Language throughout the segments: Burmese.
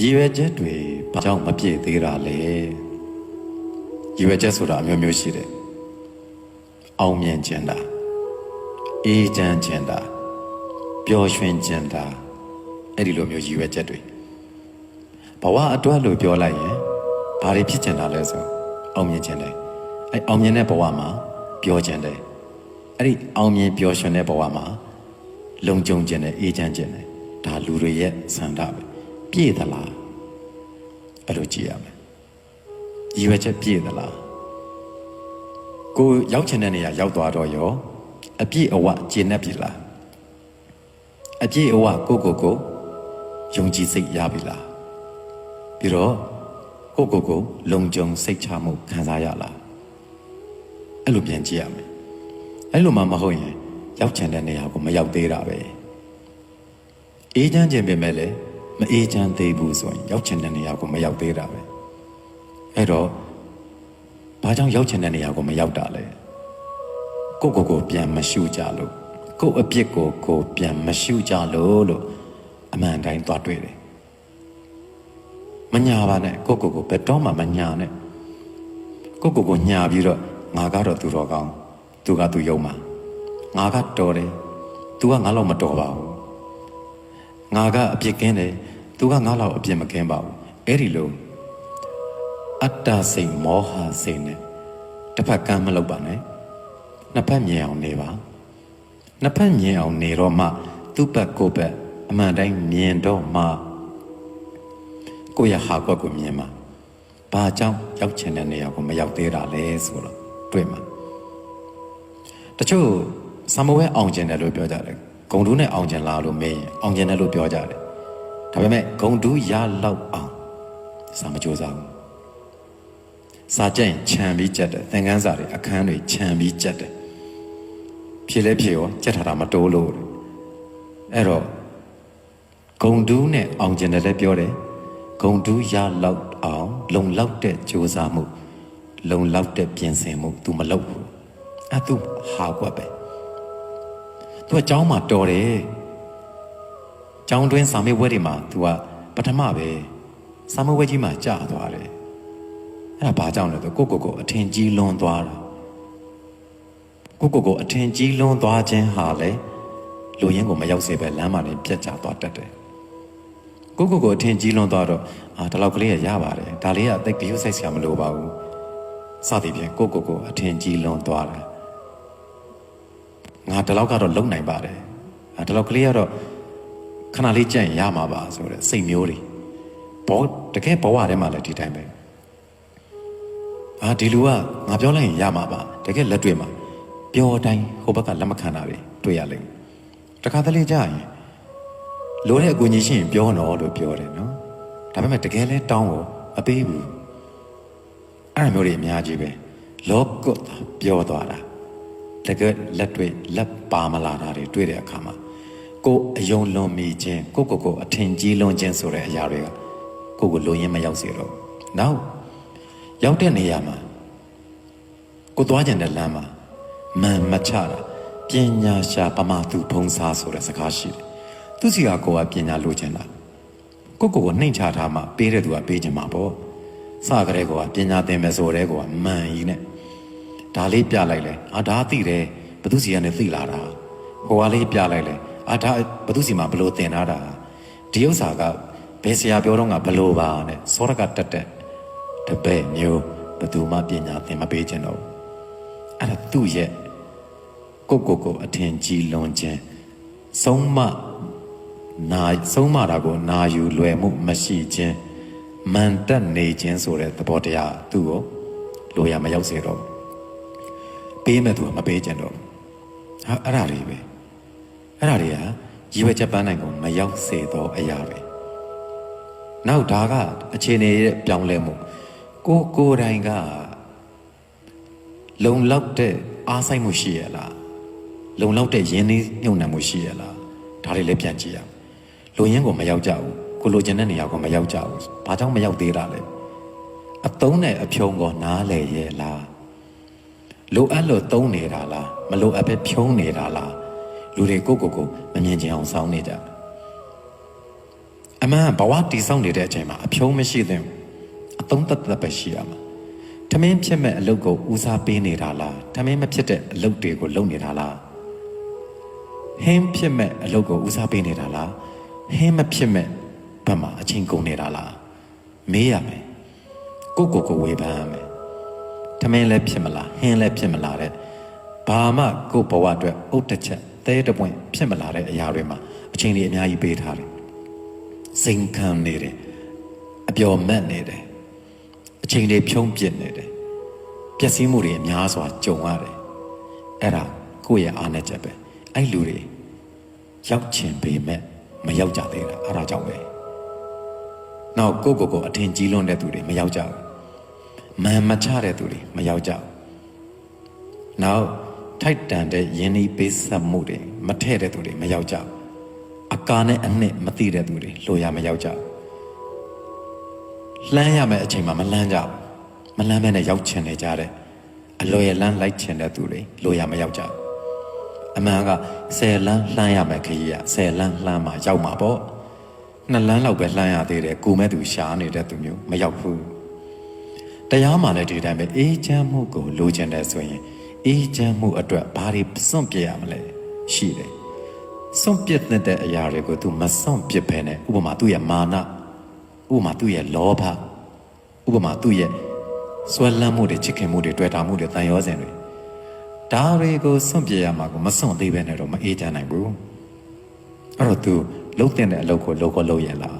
ရည်ရွယ်ချက်တွေဘာကြောင့်မပြည့်သေးတာလဲရည်ရွယ်ချက်ဆိုတာအမျိုးမျိုးရှိတယ်အောင်မြင်ခြင်းတာအေးချမ်းခြင်းတာပျော်ရွှင်ခြင်းတာအဲ့ဒီလိုမျိုးရည်ရွယ်ချက်တွေဘဝအတွက်လို့ပြောလိုက်ရင်ဘာတွေဖြစ်ချင်တာလဲဆိုအောင်မြင်ခြင်းတယ်အဲ့အောင်မြင်တဲ့ဘဝမှာပျော်ခြင်းတယ်အဲ့ဒီအောင်မြင်ပျော်ရွှင်တဲ့ဘဝမှာလုံခြုံခြင်းတယ်အေးချမ်းခြင်းတယ်ဒါလူတွေရဲ့ဆန္ဒပဲ ပြည့်သလားအဲ့လိုကြည့်ရမယ်ရည်ရွယ်ချက်ပြည့်သလားကိုရောက်ချင်တဲ့နေရာရောက်သွားတော့ရောအပြည့်အဝကျေနပ်ပြီလားအပြည့်အဝကိုကိုကိုယုံကြည်စိတ်ရပြီလားပြီးတော့ကိုကိုကိုလုံခြုံစိတ်ချမှုခံစားရလားအဲ့လိုပြန်ကြည့်ရမယ်အဲ့လိုမှမဟုတ်ရင်ရောက်ချင်တဲ့နေရာကိုမရောက်သေးတာပဲအေးချမ်းခြင်းပြင်မဲ့လည်း မအေးချမ်းသေးဘူးဆိုရင်ရောက်ချင်တဲ့နေရာကိုမရောက်သေးတာပဲအဲ့တော့ဘာကြောင့်ရောက်ချင်တဲ့နေရာကိုမရောက်တာလဲကိုကိုကိုပြန်မရှုကြလို့ကိုအပြစ်ကိုကိုပြန်မရှုကြလို့လို့အမှန်တိုင်းသွားတွေ့တယ်မညာပါနဲ့ကိုကိုကိုဘယ်တော့မှမညာနဲ့ကိုကိုကိုညာပြီးတော့ငါကတော့သူတော်ကောင်းသူကသူယုံမှာငါကတော်တယ်သူကငါတော့မတော်ပါဘူး ငါကအပြစ်ကင်းတယ်သူကငါလောက်အပြစ်မကင်းပါဘူးအဲ့ဒီလိုအတ္တစိတ်မောဟစိတ်နဲ့တစ်ဖက်ကမ်းမလုပ်ပါနဲ့နှစ်ဖက်မြင်အောင်နေပါနှစ်ဖက်မြင်အောင်နေတော့မှ သူ့ဘက်ကိုယ့်ဘက်အမှန်တိုင်းမြင်တော့မှကိုယ့်ရဲ့ဟာကွက်ကိုမြင်မှာဘာကြောင့်ရောက်ချင်တဲ့နေရာကိုမရောက်သေးတာလဲဆိုတော့တွေ့မှာတချို့ဆမဝဲအောင်ကျင်တယ်လို့ပြောကြတယ် ဂုံတူးနဲ့အောင်ကျင်လားလို့မေးရင်အောင်ကျင်တယ်လို့ပြောကြတယ်ဒါပေမဲ့ဂုံတူးရလောက်အောင်စာမကြိုးစားဘူးစာကြက်ရင်ခြံပြီးကြက်တယ်သင်ခန်းစာတွေအခန်းတွေခြံပြီးကြက်တယ်ဖြေလဲဖြေရောကြက်ထားတာမတိုးလို့တဲ့အဲ့တော့ဂုံတူးနဲ့အောင်ကျင်တယ်လည်းပြောတယ်ဂုံတူးရလောက်အောင်လုံလောက်တဲ့ကြိုးစားမှု လုံလောက်တဲ့ပြင်ဆင်မှု तू မလုပ်ဘူးအဲ့ तू ဟာကွက်ပဲ तू ကကျောင်းမှာတော်တယ်ကျောင်းတွင်းစာမေးပွဲတွေမှာ तू ကပထမပဲစာမေးပွဲကြီးမှာကြာသွားတယ်အဲ့ဒါဘာကြောင့်လဲဆိုကိုကိုကိုအထင်ကြီးလွန်သွားတာကိုကိုကိုအထင်ကြီးလွန်သွားခြင်းဟာလေလူရင်းကိုမရောက်စေပဲလမ်းမှာနေပြက်ကျသွားတတ်တယ်ကိုကိုကိုအထင်ကြီးလွန်သွားတော့အာဒီလောက်ကလေးရရပါတယ်ဒါလေးကအသိဂရုစိုက်စရာမလိုပါဘူးစသည်ဖြင့်ကိုကိုကိုအထင်ကြီးလွန်သွားတယ် ငါဒီလောက်ကတော့လုံနိုင်ပါတယ်။အဲဒီလောက်ကလေးကတော့ခဏလေးကြံ့ရင်ရမှာပါဆိုတဲ့စိတ်မျိုးတွေဘောတကယ်ဘဝထဲမှာလည်းဒီတိုင်းပဲ။အာဒီလူကငါပြောလိုက်ရင်ရမှာပါတကယ်လက်တွေ့မှာပြောတိုင်းဟိုဘက်ကလက်မခံတာတွေတွေ့ရလိမ့်မယ်။တခါတလေကြာရင်လိုတဲ့အကူအညီရှိရင်ပြောတော့လို့ပြောတယ်နော်။ဒါပေမဲ့တကယ်လဲတောင်းကိုမပေးဘူး။အဲ့ဒါမျိုးတွေအများကြီးပဲ။လောကပြောသွားတာ တကယ်လက်တွေ့လက်ပါမလာတာတွေတွေ့တဲ့အခါမှာကိုယ်အယုံလွန်မိခြင်းကိုယ့်ကိုယ်ကိုအထင်ကြီးလွန်ခြင်းဆိုတဲ့အရာတွေကကိုယ့်ကိုလိုရင်းမရောက်စေတော့ဘူးနောက်ရောက်တဲ့နေရာမှာကိုယ်သွားကြတဲ့လမ်းမှာမန်မချတာပညာရှာပမာသူဖုံးစားဆိုတဲ့စကားရှိတယ်သူစီကကိုယ်ကပညာလိုချင်တာကိုယ့်ကိုယ်ကိုနှိမ်ချထားမှပေးတဲ့သူကပေးချင်မှာပေါ့စကြတဲ့ကောကပညာသင်မယ်ဆိုတဲ့ကောကမန်ကြီးနဲ့ ဒါလေးပြလိုက်လဲအာဒါသိတယ်ဘသူစီကနေသိလာတာဟိုကလေးပြလိုက်လဲအာဒါဘသူစီမှာဘလို့တင်ထားတာဒီဥစ္စာကဘယ်ဆရာပြောတော့ကဘလို့ပါနဲ့စောရကတက်တက်တပည့်မျိုးဘသူမှပညာသင်မပေးခြင်းတော့ဘူးအဲ့ဒါသူ့ရဲ့ကိုကိုကိုအထင်ကြီးလွန်ခြင်းဆုံးမနာဆုံးမတာကိုနာယူလွယ်မှုမရှိခြင်းမန်တက်နေခြင်းဆိုတဲ့သဘောတရားသူ့ကိုလိုရမရောက်စေတော့ဘူး ပေးမဲ့သူကမပေးကြတော့ဘူးဟာအဲ့ဒါတွေပဲအဲ့ဒါတွေကရည်ရွယ်ချက်ပန်းနိုင်ကိုမရောက်စေတော့အရာပဲနောက်ဒါကအခြေအနေရဲ့ပြောင်းလဲမှုကိုကိုယ်တိုင်ကလုံလောက်တဲ့အားဆိုင်မှုရှိရလားလုံလောက်တဲ့ရင်းနှီးညှုံနှံမှုရှိရလားဒါတွေလည်းပြန်ကြည့်ရအောင်လူရင်းကိုမရောက်ကြဘူးကိုလိုချင်တဲ့နေရာကိုမရောက်ကြဘူးဘာကြောင့်မရောက်သေးတာလဲအတုံးနဲ့အဖြုံကိုနားလေရဲ့လား လိုအပ်လို့သုံးနေတာလားမလိုအပ်ပဲဖြုံးနေတာလားလူတွေကိုယ့်ကိုယ်ကိုမမြင်ချင်အောင်စောင်းနေကြတယ်အမှန်ဘဝတည်ဆောက်နေတဲ့အချိန်မှာအဖြုံးမရှိသင့်ဘူးအသုံးသက်သက်ပဲရှိရမှာထမင်းဖြစ်မဲ့အလုပ်ကိုဦးစားပေးနေတာလားထမင်းမဖြစ်တဲ့အလုပ်တွေကိုလုပ်နေတာလားဟင်းဖြစ်မဲ့အလုပ်ကိုဦးစားပေးနေတာလားဟင်းမဖြစ်မဲ့ဘက်မှာအချိန်ကုန်နေတာလားမေးရမယ်ကိုယ့်ကိုယ်ကိုဝေဖန်ရမယ် ထမင်းလည်းဖြစ်မလားဟင်းလည်းဖြစ်မလားတဲ့ဘာမှကိုယ့်ဘဝအတွက်အုတ်တစ်ချက်သဲတစ်ပွင့်ဖြစ်မလာတဲ့အရာတွေမှာအချိန်ကြီးအများကြီးပေးထားတယ်စိန်ခံနေတယ်အပျော်မက်နေတယ်အချိန်တွေဖြုံးပစ်နေတယ်ပျက်စီးမှုတွေအများစွာကြုံရတယ်အဲ့ဒါကိုယ့်ရဲ့အားနဲ့ချက်ပဲအဲ့လူတွေရောက်ချင်ပေမဲ့မရောက်ကြသေးတာအဲ့ဒါကြောင့်ပဲနောက်ကိုယ့်ကိုယ်ကိုအထင်ကြီးလွန်းတဲ့သူတွေမရောက်ကြဘူး မန်မချတဲ့သူတွေမရောက်ကြဘူးနောက်ထိုက်တန်တဲ့ယင်းဤပေးဆက်မှုတွေမထည့်တဲ့သူတွေမရောက်ကြဘူးအကာနဲ့အနှစ်မသိတဲ့သူတွေလိုရမရောက်ကြဘူးလှမ်းရမယ့်အချိန်မှာမလှမ်းကြဘူးမလှမ်းမဲနဲ့ရောက်ချင်နေကြတဲ့အလွယ်လန်းလိုက်ချင်တဲ့သူတွေလိုရမရောက်ကြဘူးအမှန်က10လမ်းလှမ်းရမယ်ခကြီးက10လမ်းလှမ်းမှရောက်မှာပေါ့နှစ်လမ်းလောက်ပဲလှမ်းရသေးတယ်ကိုမဲ့သူရှားနေတဲ့သူမျိုးမရောက်ဘူး တရားမှလည်းဒီတိုင်းပဲအေးချမ်းမှုကိုလိုချင်တယ်ဆိုရင်အေးချမ်းမှုအတွက်ဘာတွေစွန့်ပြစ်ရမလဲရှိတယ်စွန့်ပစ်တဲ့အရာတွေကို तू မစွန့်ပစ်ဘဲနဲ့ဥပမာသူ့ရဲ့မာနဥပမာသူ့ရဲ့လောဘဥပမာသူ့ရဲ့ဆွဲလန်းမှုတွေချစ်ခင်မှုတွေတွေ့တာမှုတွေတန်ရောစင်တွေဒါတွေကိုစွန့်ပစ်ရမှာကိုမစွန့်သေးဘဲနဲ့တော့မအေးချမ်းနိုင်ဘူးအဲ့တော့ तू လှုပ်တဲ့အလုပ်ကိုလုပ်ကိုလုပ်ရလား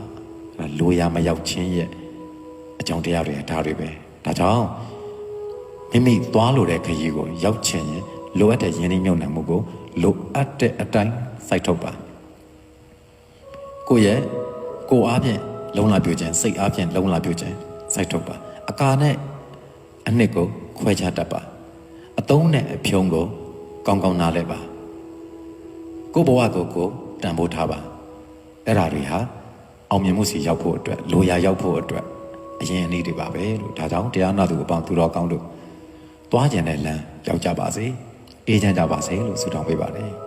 အဲ့ဒါလိုရမရောက်ချင်းရဲ့အကြောင်းတရားတွေဒါတွေပဲ ဒါကြောင့်မိမိသွားလို့တဲ့ခရီးကိုရောက်ချင်ရင်လိုအပ်တဲ့ယဉ်နှိမ့်ညွတ်နှံမှုကိုလိုအပ်တဲ့အတိုင်းစိုက်ထုတ်ပါကိုယ့်ရဲ့ကိုယ်အားဖြင့်လုံလာပြခြင်းစိတ်အားဖြင့်လုံလာပြခြင်းစိုက်ထုတ်ပါအကာနဲ့အနှစ်ကိုခွဲခြားတတ်ပါအသုံးနဲ့အဖြုံးကိုကောင်းကောင်းနားလဲပါကိုယ့်ဘဝကိုကိုယ်တန်ဖိုးထားပါအဲ့ဒါတွေဟာအောင်မြင်မှုစီရောက်ဖို့အတွက်လိုရာရောက်ဖို့အတွက် အရင်အနည်းတွေပါပဲလို့ဒါကြောင့်တရားနာသူအပေါင်းသူတော်ကောင်းတို့သွားကြတဲ့လမ်းရောက်ကြပါစေအေးချမ်းကြပါစေလို့ဆုတောင်းပေးပါတယ်